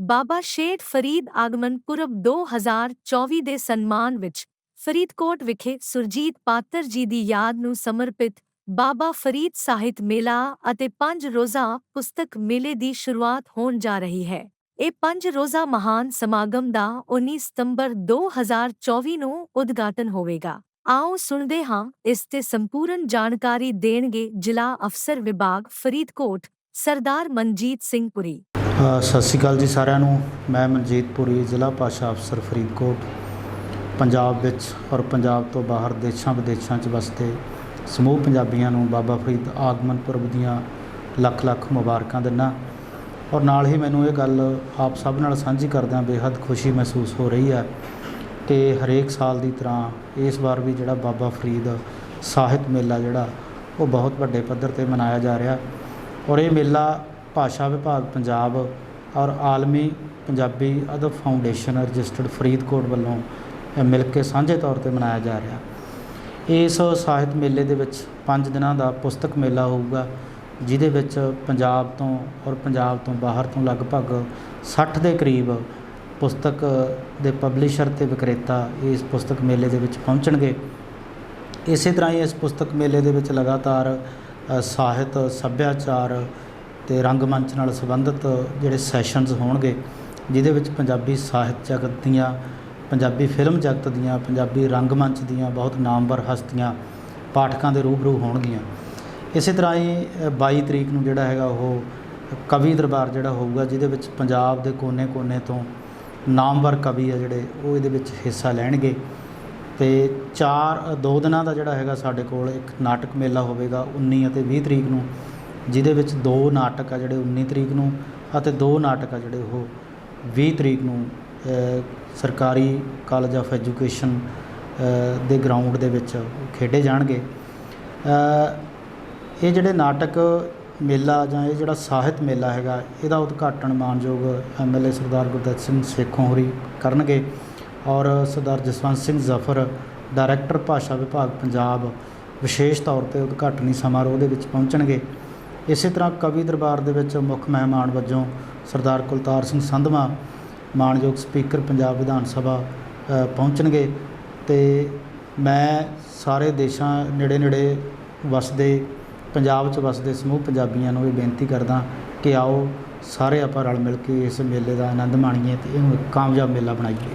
ਬਾਬਾ ਸ਼ੇਠ ਫਰੀਦ ਆਗਮਨ ਪੁਰਬ 2024 ਦੇ ਸਨਮਾਨ ਵਿੱਚ ਫਰੀਦਕੋਟ ਵਿਖੇ ਸੁਰਜੀਤ ਪਾਤਰ ਜੀ ਦੀ ਯਾਦ ਨੂੰ ਸਮਰਪਿਤ ਬਾਬਾ ਫਰੀਦ ਸਾਹਿਤ ਮੇਲਾ ਅਤੇ ਪੰਜ ਰੋਜ਼ਾ ਪੁਸਤਕ ਮੇਲੇ ਦੀ ਸ਼ੁਰੂਆਤ ਹੋਣ ਜਾ ਰਹੀ ਹੈ। ਇਹ ਪੰਜ ਰੋਜ਼ਾ ਮਹਾਨ ਸਮਾਗਮ ਦਾ 19 ਸਤੰਬਰ 2024 ਨੂੰ ਉਦਘਾਟਨ ਹੋਵੇਗਾ। ਆਓ ਸੁਣਦੇ ਹਾਂ, ਇਸ ਤੇ ਸੰਪੂਰਨ ਜਾਣਕਾਰੀ ਦੇਣਗੇ ਜ਼ਿਲ੍ਹਾ ਅਫਸਰ ਵਿਭਾਗ ਫਰੀਦਕੋਟ ਸਰਦਾਰ ਮਨਜੀਤ ਸਿੰਘ ਪੁਰੀ। ਸਤਿ ਸ਼੍ਰੀ ਅਕਾਲ ਜੀ ਸਾਰਿਆਂ ਨੂੰ। ਮੈਂ ਮਨਜੀਤ ਪੁਰੀ, ਜ਼ਿਲ੍ਹਾ ਭਾਸ਼ਾ ਅਫਸਰ ਫਰੀਦਕੋਟ, ਪੰਜਾਬ ਵਿੱਚ ਔਰ ਪੰਜਾਬ ਤੋਂ ਬਾਹਰ ਦੇਸ਼ਾਂ ਵਿਦੇਸ਼ਾਂ 'ਚ ਵਸਦੇ ਸਮੂਹ ਪੰਜਾਬੀਆਂ ਨੂੰ ਬਾਬਾ ਫਰੀਦ ਆਗਮਨ ਪੁਰਬ ਦੀਆਂ ਲੱਖ ਲੱਖ ਮੁਬਾਰਕਾਂ ਦਿੰਦਾ। ਔਰ ਨਾਲ ਹੀ ਮੈਨੂੰ ਇਹ ਗੱਲ ਆਪ ਸਭ ਨਾਲ ਸਾਂਝੀ ਕਰਦਿਆਂ ਬੇਹੱਦ ਖੁਸ਼ੀ ਮਹਿਸੂਸ ਹੋ ਰਹੀ ਹੈ ਕਿ ਹਰੇਕ ਸਾਲ ਦੀ ਤਰ੍ਹਾਂ ਇਸ ਵਾਰ ਵੀ ਜਿਹੜਾ ਬਾਬਾ ਫਰੀਦ ਸਾਹਿਤ ਮੇਲਾ ਜਿਹੜਾ ਉਹ ਬਹੁਤ ਵੱਡੇ ਪੱਧਰ ਤੇ ਮਨਾਇਆ ਜਾ ਰਿਹਾ। ਔਰ ਇਹ ਮੇਲਾ ਭਾਸ਼ਾ ਵਿਭਾਗ ਪੰਜਾਬ ਔਰ ਆਲਮੀ ਪੰਜਾਬੀ ਅਦਬ ਫਾਊਂਡੇਸ਼ਨ ਰਜਿਸਟਰਡ ਫਰੀਦਕੋਟ ਵੱਲੋਂ ਮਿਲ ਕੇ ਸਾਂਝੇ ਤੌਰ ਤੇ ਮਨਾਇਆ ਜਾ ਰਿਹਾ। ਇਸ ਸਾਹਿਤ ਮੇਲੇ ਦੇ ਵਿੱਚ 5 ਦਿਨਾਂ ਦਾ ਪੁਸਤਕ ਮੇਲਾ ਹੋਊਗਾ, ਜਿਹਦੇ ਵਿੱਚ ਪੰਜਾਬ ਤੋਂ ਔਰ ਪੰਜਾਬ ਤੋਂ ਬਾਹਰ ਤੋਂ ਲਗਭਗ 60 ਦੇ ਕਰੀਬ ਪੁਸਤਕ ਦੇ ਪਬਲਿਸ਼ਰ ਤੇ ਵਿਕਰੇਤਾ ਇਸ ਪੁਸਤਕ ਮੇਲੇ ਦੇ ਵਿੱਚ ਪਹੁੰਚਣਗੇ। ਇਸੇ ਤਰ੍ਹਾਂ ਹੀ ਇਸ ਪੁਸਤਕ ਮੇਲੇ ਦੇ ਵਿੱਚ ਲਗਾਤਾਰ ਸਾਹਿਤ, ਸੱਭਿਆਚਾਰ ਤੇ ਰੰਗਮੰਚ ਨਾਲ ਸੰਬੰਧਿਤ ਜਿਹੜੇ ਸੈਸ਼ਨਸ ਹੋਣਗੇ ਜਿਹਦੇ ਵਿੱਚ ਪੰਜਾਬੀ ਸਾਹਿਤ ਜਗਤ ਦੀਆਂ ਪੰਜਾਬੀ ਫਿਲਮ ਜਗਤ ਦੀਆਂ ਪੰਜਾਬੀ ਰੰਗਮੰਚ ਦੀਆਂ ਬਹੁਤ ਨਾਮਵਰ ਹਸਤੀਆਂ ਪਾਠਕਾਂ ਦੇ ਰੂਬਰੂ ਹੋਣਗੀਆਂ। ਇਸੇ ਤਰ੍ਹਾਂ ਹੀ ਅ, 22 ਤਰੀਕ ਨੂੰ ਜਿਹੜਾ ਹੈਗਾ ਉਹ ਕਵੀ ਦਰਬਾਰ ਜਿਹੜਾ ਹੋਊਗਾ ਜਿਹਦੇ ਵਿੱਚ ਪੰਜਾਬ ਦੇ ਕੋਨੇ-ਕੋਨੇ ਤੋਂ ਨਾਮਵਰ ਕਵੀ ਆ ਜਿਹੜੇ ਉਹ ਇਹਦੇ ਵਿੱਚ ਹਿੱਸਾ ਲੈਣਗੇ। ਤੇ 4 ਦੋ ਦਿਨਾਂ ਦਾ ਜਿਹੜਾ ਹੈਗਾ ਸਾਡੇ ਕੋਲ ਇੱਕ ਨਾਟਕ ਮੇਲਾ ਹੋਵੇਗਾ 19 ਅਤੇ 20 ਤਰੀਕ ਨੂੰ। ਜਿਹਦੇ ਵਿੱਚ ਦੋ ਨਾਟਕ ਆ ਜਿਹੜੇ 19 ਤਰੀਕ ਨੂੰ ਅਤੇ ਦੋ ਨਾਟਕ ਆ ਜਿਹੜੇ ਉਹ 20 ਤਰੀਕ ਨੂੰ ਸਰਕਾਰੀ ਕਾਲਜ ਆਫ ਐਜੂਕੇਸ਼ਨ ਦੇ ਗਰਾਊਂਡ ਦੇ ਵਿੱਚ ਖੇਡੇ ਜਾਣਗੇ। ਇਹ ਜਿਹੜੇ ਨਾਟਕ ਮੇਲਾ ਜਾਂ ਇਹ ਜਿਹੜਾ ਸਾਹਿਤ ਮੇਲਾ ਹੈਗਾ, ਇਹਦਾ ਉਦਘਾਟਨ ਮਾਨਯੋਗ ਐਮਐਲਏ ਸਰਦਾਰ ਗੁਰਦਿੱਤ ਸਿੰਘ ਸੇਖੋਂ ਹੋਰੀ ਕਰਨਗੇ ਔਰ ਸਰਦਾਰ ਜਸਵੰਤ ਸਿੰਘ ਜ਼ਫਰ ਡਾਇਰੈਕਟਰ ਭਾਸ਼ਾ ਵਿਭਾਗ ਪੰਜਾਬ, ਵਿਸ਼ੇਸ਼ ਤੌਰ ਤੇ ਉਦਘਾਟਨੀ ਸਮਾਰੋਹ ਦੇ ਵਿੱਚ ਪਹੁੰਚਣਗੇ। ਇਸੇ ਤਰ੍ਹਾਂ ਕਵੀ ਦਰਬਾਰ ਦੇ ਵਿੱਚ ਮੁੱਖ ਮਹਿਮਾਨ ਵਜੋਂ ਸਰਦਾਰ ਕੁਲਤਾਰ ਸਿੰਘ ਸੰਧਵਾ ਮਾਨਯੋਗ ਸਪੀਕਰ ਪੰਜਾਬ ਵਿਧਾਨ ਸਭਾ ਪਹੁੰਚਣਗੇ ਤੇ ਮੈਂ ਸਾਰੇ ਦੇਸ਼ਾਂ ਨੇੜੇ ਨੇੜੇ ਵਸਦੇ, ਪੰਜਾਬ 'ਚ ਵਸਦੇ ਸਮੂਹ ਪੰਜਾਬੀਆਂ ਨੂੰ ਇਹ ਬੇਨਤੀ ਕਰਦਾ ਕਿ ਆਓ ਸਾਰੇ ਆਪਾਂ ਰਲ ਮਿਲ ਕੇ ਇਸ ਮੇਲੇ ਦਾ ਆਨੰਦ ਮਾਣੀਏ ਤੇ ਇਹਨੂੰ ਇੱਕ ਕਾਮਯਾਬ ਮੇਲਾ ਬਣਾਈਏ।